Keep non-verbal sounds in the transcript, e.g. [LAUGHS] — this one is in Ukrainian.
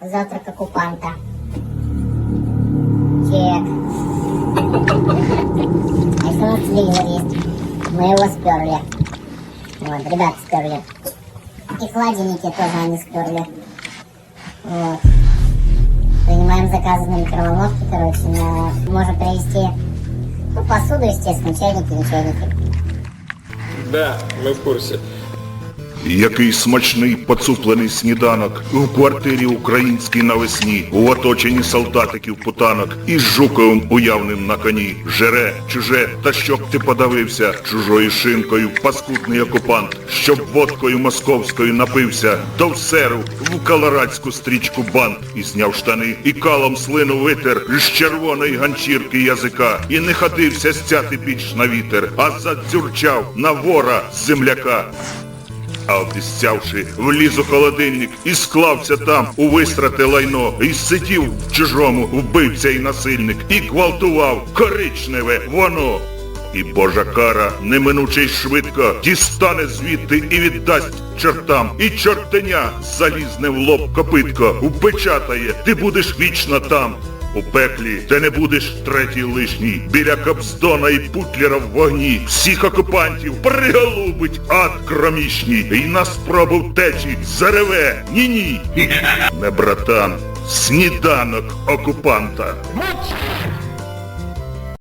Завтрак оккупанта. Чек. А если у нас телевизор есть? Мы его сперли. Вот, ребята сперли. И холодильники тоже они сперли. Вот. Принимаем заказы на микроволновке, короче, на... Можем привезти, ну, посуду, естественно, чайники, не чайники. Да, ми в курсі. Який смачний поцуплений сніданок у квартирі українській навесні, у оточенні солдатиків путанок із жуковим уявним на коні. Жере, чуже, та щоб ти подавився чужою шинкою, паскудний окупант, щоб водкою московською напився, до всеру в колорадську стрічку бант і зняв штани, і калом слину витер з червоної ганчірки язика, і не ходився стяти більш на вітер, а задзюрчав на вора земляка. А обіцявши, вліз у холодильник і склався там у вистрате лайно, і сидів в чужому вбивця і насильник, і гвалтував коричневе воно. І божа кара неминуче й швидко дістане звідти і віддасть чортам, і чортеня залізне в лоб копитко, упечатає, ти будеш вічно там. У пеклі ти не будеш третій лишній, біля Кобздона і Путлера в вогні, всіх окупантів приголубить ад кромішній, і на спробу втечі зареве, ні-ні. [LAUGHS] Не братан, сніданок окупанта.